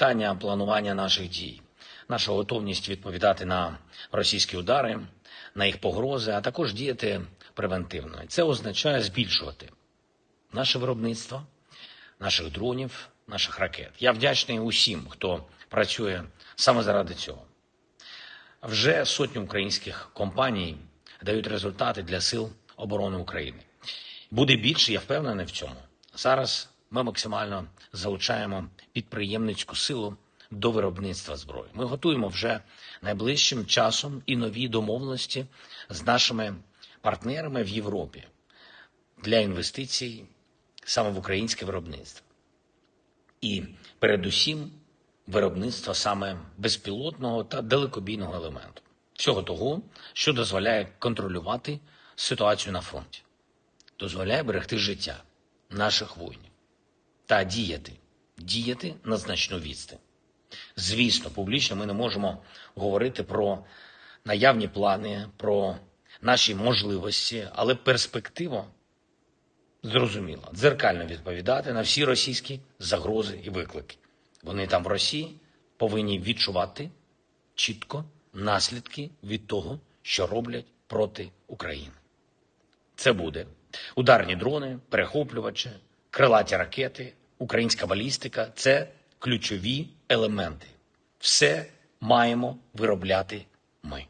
питання планування наших дій, наша готовність відповідати на російські удари, на їх погрози, а також діяти превентивно. І Це означає збільшувати наше виробництво, наших дронів, наших ракет. Я вдячний усім, хто працює саме заради цього. Вже сотні українських компаній дають результати для сил оборони України. Буде більше, я впевнений в цьому. Зараз ми максимально залучаємо підприємницьку силу до виробництва зброї. Ми готуємо вже найближчим часом і нові домовленості з нашими партнерами в Європі для інвестицій саме в українське виробництво. І передусім виробництво саме безпілотного та далекобійного елементу. Всього того, що дозволяє контролювати ситуацію на фронті, дозволяє берегти життя наших воїнів та діяти, діяти на значну відстань. Звісно, публічно ми не можемо говорити про наявні плани, про наші можливості, але перспектива зрозуміла дзеркально відповідати на всі російські загрози і виклики. Вони там в Росії повинні відчувати чітко наслідки від того, що роблять проти України. Це буде ударні дрони, перехоплювачі, крилаті ракети, українська балістика це ключові елементи. Все маємо виробляти ми.